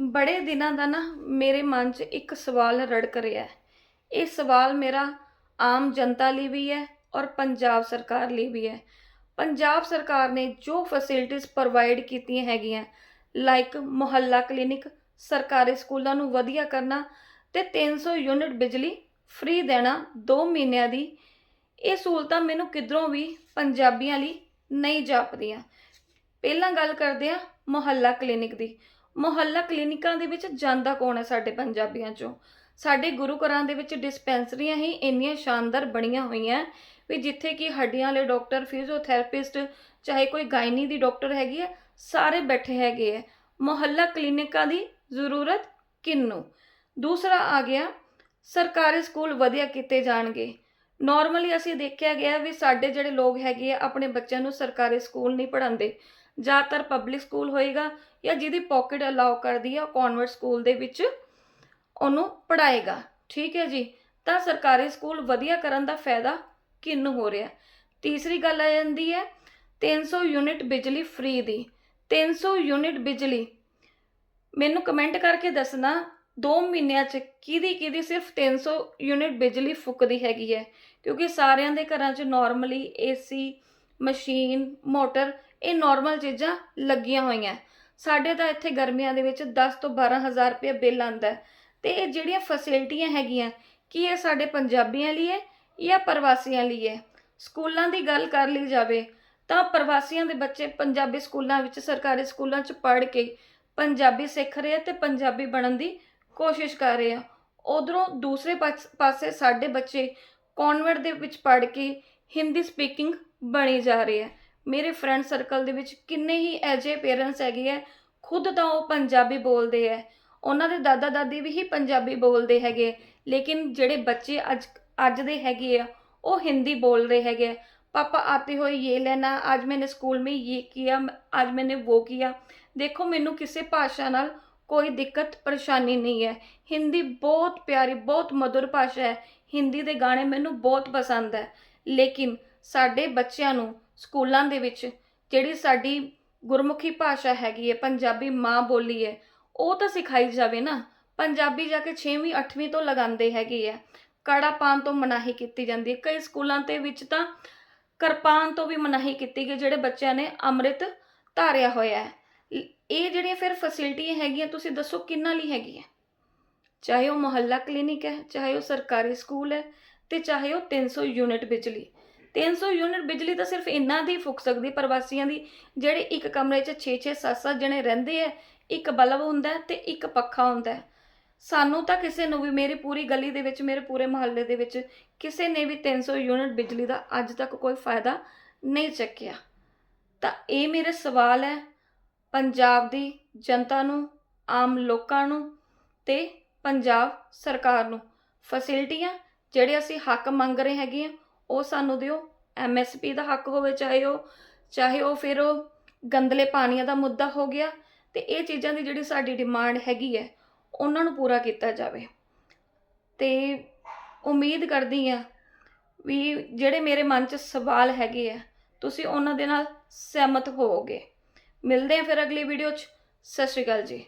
ਬੜੇ ਦਿਨਾਂ ਦਾ ਨਾ ਮੇਰੇ ਮਨ 'ਚ ਇੱਕ ਸਵਾਲ ਰੜਕ ਰਿਹਾ ਹੈ। ਇਹ ਸਵਾਲ ਮੇਰਾ ਆਮ ਜਨਤਾ ਲਈ ਵੀ ਹੈ ਔਰ ਪੰਜਾਬ ਸਰਕਾਰ ਲਈ ਵੀ ਹੈ। ਪੰਜਾਬ ਸਰਕਾਰ ਨੇ ਜੋ ਫੈਸਿਲਿਟੀਆਂ ਪ੍ਰੋਵਾਈਡ ਕੀਤੀਆਂ ਹੈਗੀਆਂ ਲਾਈਕ ਮੁਹੱਲਾ ਕਲੀਨਿਕ ਸਰਕਾਰੀ ਸਕੂਲਾਂ ਨੂੰ ਵਧੀਆ ਕਰਨਾ ਤੇ 300 ਯੂਨਿਟ ਬਿਜਲੀ ਫ੍ਰੀ ਦੇਣਾ 2 ਮਹੀਨਿਆਂ ਦੀ, ਇਹ ਸਹੂਲਤਾਂ ਮੈਨੂੰ ਕਿਧਰੋਂ ਵੀ ਪੰਜਾਬੀਆਂ ਲਈ ਨਹੀਂ ਜਾਪਦੀਆਂ। ਪਹਿਲਾਂ ਗੱਲ ਕਰਦੇ ਆ ਮੁਹੱਲਾ ਕਲੀਨਿਕ ਦੀ। ਮੁਹੱਲਾ ਕਲੀਨਿਕਾਂ ਦੇ ਵਿੱਚ ਜਾਂਦਾ ਕੌਣ ਹੈ ਸਾਡੇ ਪੰਜਾਬੀਆਂ ਚੋਂ? ਸਾਡੇ ਗੁਰੂ ਘਰਾਂ ਦੇ ਵਿੱਚ ਡਿਸਪੈਂਸਰੀਆਂ ਹੀ ਇੰਨੀਆਂ ਸ਼ਾਨਦਾਰ ਬਣੀਆਂ ਹੋਈਆਂ ਵੀ ਜਿੱਥੇ ਕਿ ਹੱਡੀਆਂ ਵਾਲੇ ਡਾਕਟਰ, ਫਿਜ਼ੀਓਥੈਰੇਪਿਸਟ, ਚਾਹੇ ਕੋਈ ਗਾਇਨੀ ਦੀ ਡਾਕਟਰ ਹੈਗੀ ਹੈ, ਸਾਰੇ ਬੈਠੇ ਹੈਗੇ ਹੈ। ਮੁਹੱਲਾ ਕਲੀਨਿਕਾਂ ਦੀ ਜ਼ਰੂਰਤ ਕਿੰਨੂੰ? ਦੂਸਰਾ ਆ ਗਿਆ, ਸਰਕਾਰੀ ਸਕੂਲ ਵਧੀਆ ਕੀਤੇ ਜਾਣਗੇ। ਨਾਰਮਲੀ ਅਸੀਂ ਦੇਖਿਆ ਗਿਆ ਵੀ ਸਾਡੇ ਜਿਹੜੇ ਲੋਕ ਹੈਗੇ ਆ, ਆਪਣੇ ਬੱਚਿਆਂ ਨੂੰ ਸਰਕਾਰੀ ਸਕੂਲ ਨਹੀਂ ਪੜ੍ਹਾਉਂਦੇ। ਜ਼ਿਆਦਾਤਰ ਪਬਲਿਕ ਸਕੂਲ ਹੋਏਗਾ ਜਾਂ ਜਿਹਦੀ ਪਾਕਟ ਅਲਾਉ ਕਰਦੀ ਆ ਕਨਵਰਟ ਸਕੂਲ ਦੇ ਵਿੱਚ ਉਹਨੂੰ ਪੜਾਏਗਾ ਠੀਕ ਹੈ ਜੀ? ਤਾਂ ਸਰਕਾਰੀ ਸਕੂਲ ਵਧੀਆ ਕਰਨ ਦਾ ਫਾਇਦਾ ਕਿੰਨੂੰ ਹੋ ਰਿਹਾ? ਤੀਸਰੀ ਗੱਲ ਆ ਜਾਂਦੀ ਹੈ 300 ਯੂਨਿਟ ਬਿਜਲੀ ਫ੍ਰੀ ਦੀ। 300 ਯੂਨਿਟ ਬਿਜਲੀ, ਮੈਨੂੰ ਕਮੈਂਟ ਕਰਕੇ ਦੱਸਣਾ 2 ਮਹੀਨਿਆਂ ਚ ਕਿਹਦੀ ਕਿਹਦੀ ਸਿਰਫ 300 ਯੂਨਿਟ ਬਿਜਲੀ ਫੁੱਕਦੀ ਹੈਗੀ ਹੈ? ਕਿਉਂਕਿ ਸਾਰਿਆਂ ਦੇ ਘਰਾਂ 'ਚ ਨਾਰਮਲੀ ਏਸੀ ਮਸ਼ੀਨ ਮੋਟਰ ਇਹ ਨਾਰਮਲ ਚੀਜ਼ਾਂ ਲੱਗੀਆਂ ਹੋਈਆਂ। ਸਾਡੇ ਤਾਂ ਇੱਥੇ ਗਰਮੀਆਂ ਦੇ ਵਿੱਚ 10 ਤੋਂ 12000 ਰੁਪਏ ਬਿੱਲ ਆਂਦਾ ਹੈ। ਤੇ ਇਹ ਜਿਹੜੀਆਂ ਫੈਸਿਲਿਟੀਆਂ ਹੈਗੀਆਂ, ਕੀ ਇਹ ਸਾਡੇ ਪੰਜਾਬੀਆਂ ਲਈ ਹੈ ਜਾਂ ਪ੍ਰਵਾਸੀਆਂ ਲਈ ਹੈ? ਸਕੂਲਾਂ ਦੀ ਗੱਲ ਕਰ ਲਈ ਜਾਵੇ, ਤਾਂ ਪ੍ਰਵਾਸੀਆਂ ਦੇ ਬੱਚੇ ਪੰਜਾਬੀ ਸਕੂਲਾਂ ਵਿੱਚ ਸਰਕਾਰੀ ਸਕੂਲਾਂ 'ਚ ਪੜ੍ਹ ਕੇ ਪੰਜਾਬੀ ਸਿੱਖ ਰਹੇ ਆ ਤੇ ਪੰਜਾਬੀ ਬਣਨ ਦੀ ਕੋਸ਼ਿਸ਼ ਕਰ ਰਹੇ ਆ। ਉਧਰੋਂ ਦੂਸਰੇ ਪਾਸ- ਪਾਸੇ ਸਾਡੇ ਬੱਚੇ ਕਨਵੈਂਟ ਦੇ ਵਿੱਚ ਪੜ੍ਹ ਕੇ ਹਿੰਦੀ ਸਪੀਕਿੰਗ ਬਣੀ ਜਾ ਰਹੇ ਆ। ਮੇਰੇ ਫਰੈਂਡ ਸਰਕਲ ਦੇ ਵਿੱਚ ਕਿੰਨੇ ਹੀ ਐਜੇ ਪੇਰੈਂਟਸ ਹੈਗੇ ਐ ਖੁਦ ਤਾਂ ਉਹ ਪੰਜਾਬੀ ਬੋਲਦੇ ਐ ਉਹਨਾਂ ਦੇ ਦਾਦਾ ਦਾਦੀ ਵੀ ਹੀ ਪੰਜਾਬੀ ਬੋਲਦੇ ਹੈਗੇ ਲੇਕਿਨ ਜਿਹੜੇ ਬੱਚੇ ਅੱਜ ਅੱਜ ਦੇ ਹੈਗੇ ਆ, ਉਹ ਹਿੰਦੀ ਬੋਲਦੇ ਹੈਗੇ पापा आते हुए ये लेना आज मैंने स्कूल में ये किया ਅੱਜ ਮੈਨੇ ਵੋ ਕੀਆ। ਦੇਖੋ, ਮੈਨੂੰ ਕਿਸੇ ਭਾਸ਼ਾ ਨਾਲ ਕੋਈ ਦਿੱਕਤ, ਪਰੇਸ਼ਾਨੀ ਨਹੀਂ ਹੈ। ਹਿੰਦੀ ਬਹੁਤ ਪਿਆਰੀ, ਬਹੁਤ ਮధుਰ ਭਾਸ਼ਾ ਹੈ। ਹਿੰਦੀ ਦੇ ਗਾਣੇ ਮੈਨੂੰ ਬਹੁਤ ਪਸੰਦ ਹੈ। ਲੇਕਿਨ ਸਾਡੇ ਬੱਚਿਆਂ ਨੂੰ ਸਕੂਲਾਂ ਦੇ ਵਿੱਚ ਜਿਹੜੀ ਸਾਡੀ ਗੁਰਮੁਖੀ ਭਾਸ਼ਾ ਹੈਗੀ ਹੈ, ਪੰਜਾਬੀ ਮਾਂ ਬੋਲੀ ਹੈ, ਉਹ ਤਾਂ ਸਿਖਾਈ ਜਾਵੇ ਨਾ। ਪੰਜਾਬੀ ਜਾ ਕੇ 6ਵੀਂ 8ਵੀਂ ਤੋਂ ਲਗਾਉਂਦੇ ਹੈਗੇ ਆ। ਕੜਾ ਪਾਣ ਤੋਂ ਮਨਾਹੀ ਕੀਤੀ ਜਾਂਦੀ ਹੈ। ਕਈ ਸਕੂਲਾਂ ਦੇ ਵਿੱਚ ਤਾਂ ਕਿਰਪਾਨ ਤੋਂ ਵੀ ਮਨਾਹੀ ਕੀਤੀ ਗਈ, ਜਿਹੜੇ ਬੱਚਿਆਂ ਨੇ ਅੰਮ੍ਰਿਤ ਧਾਰਿਆ ਹੋਇਆ ਹੈ। ਇਹ ਜਿਹੜੀਆਂ ਫਿਰ ਫੈਸਿਲਿਟੀਆਂ ਹੈਗੀਆਂ, ਤੁਸੀਂ ਦੱਸੋ ਕਿੰਨਾ ਲਈ ਹੈਗੀ ਹੈ ਚਾਹੇ ਉਹ ਮੁਹੱਲਾ ਕਲੀਨਿਕ ਹੈ, ਚਾਹੇ ਉਹ ਸਰਕਾਰੀ ਸਕੂਲ ਹੈ ਤੇ ਚਾਹੇ ਉਹ 300 ਯੂਨਿਟ ਬਿਜਲੀ। 300 ਯੂਨਿਟ ਬਿਜਲੀ ਤਾਂ ਸਿਰਫ ਇੰਨਾ ਦੀ ਫੁੱਕ ਸਕਦੀ, ਪ੍ਰਵਾਸੀਆਂ ਦੀ, ਜਿਹੜੇ ਇੱਕ ਕਮਰੇ 'ਚ 6-6 7-7 ਜਣੇ ਰਹਿੰਦੇ ਆ, ਇੱਕ ਬਲਬ ਹੁੰਦਾ ਹੈ ਤੇ ਇੱਕ ਪੱਖਾ ਹੁੰਦਾ ਸਾਨੂੰ ਤਾਂ ਕਿਸੇ ਨੂੰ ਵੀ ਮੇਰੀ ਪੂਰੀ ਗਲੀ ਦੇ ਵਿੱਚ, ਮੇਰੇ ਪੂਰੇ ਮੁਹੱਲੇ ਦੇ ਵਿੱਚ ਕਿਸੇ ਨੇ ਵੀ 300 ਯੂਨਿਟ ਬਿਜਲੀ ਦਾ ਅੱਜ ਤੱਕ ਕੋਈ ਫਾਇਦਾ ਨਹੀਂ ਚੱਕਿਆ। ਤਾਂ ਇਹ ਮੇਰੇ ਸਵਾਲ ਹੈ, ਪੰਜਾਬ ਦੀ ਜਨਤਾ ਨੂੰ, ਆਮ ਲੋਕਾਂ ਨੂੰ ਤੇ ਪੰਜਾਬ ਸਰਕਾਰ ਨੂੰ। ਫੈਸਿਲਿਟੀਆਂ ਜਿਹੜੇ ਅਸੀਂ ਹੱਕ ਮੰਗ ਰਹੇ ਹੈਗੇ ਆ ਉਹ ਸਾਨੂੰ ਦਿਓ ਐਮਐਸਪੀ ਦਾ ਹੱਕ ਹੋਵੇ ਚਾਹੇ ਉਹ ਚਾਹੇ ਉਹ ਫਿਰ ਉਹ ਗੰਦਲੇ ਪਾਣੀਆਂ ਦਾ ਮੁੱਦਾ ਹੋ ਗਿਆ ਤੇ ਇਹ ਚੀਜ਼ਾਂ ਦੀ ਜਿਹੜੀ ਸਾਡੀ ਡਿਮਾਂਡ ਹੈਗੀ ਹੈ, ਉਹਨਾਂ ਨੂੰ ਪੂਰਾ ਕੀਤਾ ਜਾਵੇ। ਤੇ ਉਮੀਦ ਕਰਦੀ ਆ ਵੀ ਜਿਹੜੇ ਮੇਰੇ ਮਨ 'ਚ ਸਵਾਲ ਹੈਗੇ ਆ, ਤੁਸੀਂ ਉਹਨਾਂ ਦੇ ਨਾਲ ਸਹਿਮਤ ਹੋਵੋਗੇ। ਮਿਲਦੇ ਆ ਫਿਰ ਅਗਲੀ ਵੀਡੀਓ 'ਚ। ਸਤਿ ਸ਼੍ਰੀ ਅਕਾਲ ਜੀ।